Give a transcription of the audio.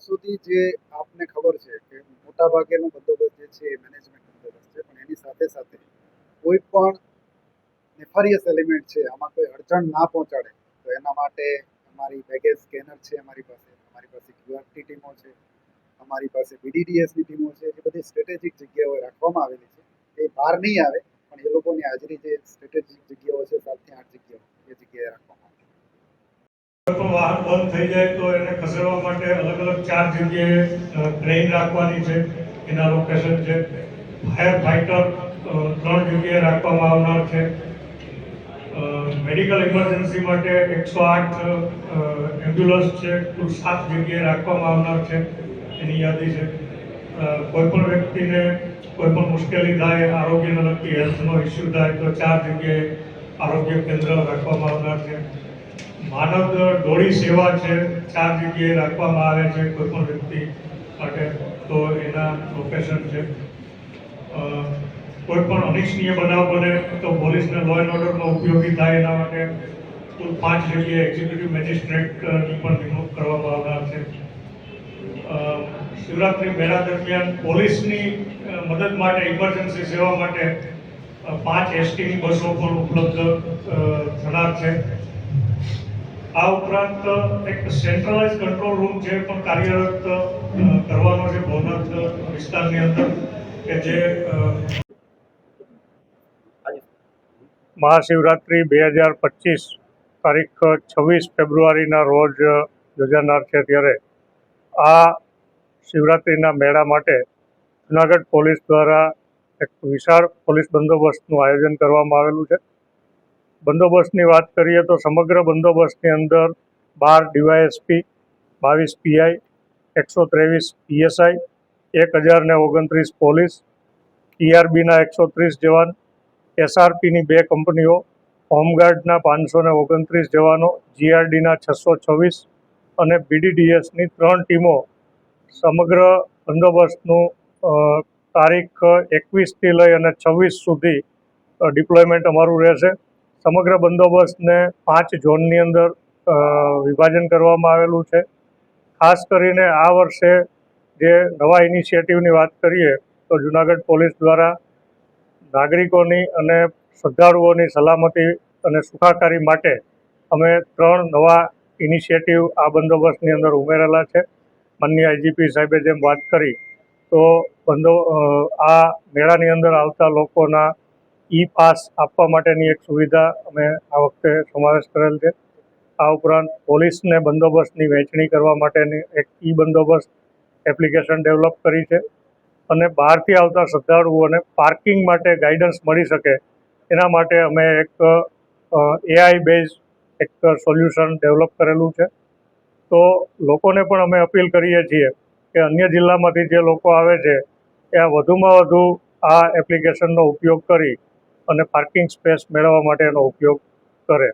સુધી જે આપને ખબર છે કે મોટાભાગેનો બંદોબસ્ત જે છે એ મેનેજમેન્ટ બંદોબસ્ત છે, પણ એની સાથે સાથે કોઈ પણ નેફારિયસ એલિમેન્ટ છે, આમાં કોઈ અડચણ ના પહોંચાડે, તો એના માટે અમારી બેગેજ સ્કેનર છે અમારી પાસે અમારી પાસે ક્યુઆરટી ટીમો છે, અમારી પાસે બીડીડીએસની ટીમો છે એ બધી સ્ટ્રેટેજિક જગ્યાઓએ રાખવામાં આવેલી છે. એ બહાર નહીં આવે, પણ એ લોકોની હાજરી જે સ્ટ્રેટેજિક જગ્યાઓ છે, સાતથી આઠ જગ્યાઓ એ જગ્યાએ રાખવામાં વાહન બંધ થઈ જાય તો એને ખસેડવા માટે અલગ અલગ ચાર જગ્યાએ ટ્રેન રાખવાની છે. એના લોકેશન છે. ફાયર ફાઇટર ત્રણ જગ્યાએ રાખવામાં આવનાર છે. મેડિકલ ઇમરજન્સી માટે એકસો આઠ એમ્બ્યુલન્સ છે. કુલ સાત જગ્યાએ રાખવામાં આવનાર છે. એની યાદી છે. કોઈપણ કોઈ પણ વ્યક્તિને કોઈ પણ મુશ્કેલી થાય, આરોગ્યને લગતી હેલ્થનો ઇસ્યુ થાય, તો ચાર જગ્યાએ આરોગ્ય કેન્દ્ર રાખવામાં આવનાર છે. માનવ ડોળી સેવા છે, ચાર જગ્યાએ રાખવામાં આવે છે કોઈ પણ વ્યક્તિ માટે તો એના પ્રોફેશન છે. કોઈ પણ અનિચ્છનીય બનાવ બને તો પોલીસને લો એન્ડ ઓર્ડરમાં ઉપયોગી થાય એના માટે કુલ પાંચ જગ્યાએ એક્ઝિક્યુટિવ મેજિસ્ટ્રેટની પણ નિમણૂક કરવામાં આવનાર છે. શિવરાત્રી મેળા દરમિયાન પોલીસની મદદ માટે ઇમરજન્સી સેવા માટે પાંચ એસટીની બસો પણ ઉપલબ્ધ થનાર છે. આ ઉપરાંત એક સેન્ટ્રલાઇઝ કંટ્રોલ રૂમ જે પણ કાર્યરત કરવાનો છે ભવનાથ વિસ્તારની અંદર, કે જે મહાશિવરાત્રિ બે હજાર પચીસ તારીખ છવ્વીસ ફેબ્રુઆરીના રોજ યોજાનાર છે ત્યારે. આ શિવરાત્રિના મેળા માટે જુનાગઢ પોલીસ દ્વારા એક વિશાળ પોલીસ બંદોબસ્તનું આયોજન કરવામાં આવેલું છે. બંદોબસ્તની વાત કરીએ તો સમગ્ર બંદોબસ્તની અંદર બાર ડીવાયએસપી, બાવીસ પીઆઈ, એકસો ત્રેવીસ પીએસઆઈ, એક હજાર ને ઓગણત્રીસ પોલીસ ટીઆરબીના એકસો ત્રીસ જવાન, એસઆરપીની બે કંપનીઓ, હોમગાર્ડના પાંચસો ને ઓગણત્રીસ જવાનો, જીઆરડીના છસો છવ્વીસ અને બીડીડીએસની ત્રણ ટીમો. સમગ્ર બંદોબસ્તનું તારીખ એકવીસથી લઈ અને છવ્વીસ સુધી ડિપ્લોયમેન્ટ અમારું રહેશે. સમગ્ર બંદોબસ્તને પાંચ ઝોનની અંદર વિભાજન કરવામાં આવેલું છે. ખાસ કરીને આ વર્ષે જે નવા ઇનિશિયેટિવની વાત કરીએ, તો જુનાગઢ પોલીસ દ્વારા નાગરિકોની અને શ્રદ્ધાળુઓની સલામતી અને સુખાકારી માટે અમે ત્રણ નવા ઇનિશિયેટિવ આ બંદોબસ્તની અંદર ઉમેરેલા છે. માનનીય આઈજીપી સાહેબે જેમ વાત કરી, તો બંદો આ મેળાની અંદર આવતા લોકોના ઈ પાસ આપવા માટેની એક સુવિધા અમે આ વખતે સમાવેશ કરેલ છે. આ ઉપરાંત પોલીસને બંદોબસ્તની વહેંચણી કરવા માટેની એક ઈ બંદોબસ્ત એપ્લિકેશન ડેવલપ કરી છે અને બહારથી આવતા શ્રદ્ધાળુઓને પાર્કિંગ માટે ગાઈડન્સ મળી શકે એના માટે અમે એક એઆઈ બેઝ એક સોલ્યુશન ડેવલપ કરેલું છે. તો લોકોને પણ અમે અપીલ કરીએ છીએ કે અન્ય જિલ્લામાંથી જે લોકો આવે છે એ વધુમાં વધુ આ એપ્લિકેશનનો ઉપયોગ કરી અને પાર્કિંગ સ્પેસ મેળવવા માટેનો ઉપયોગ કરે.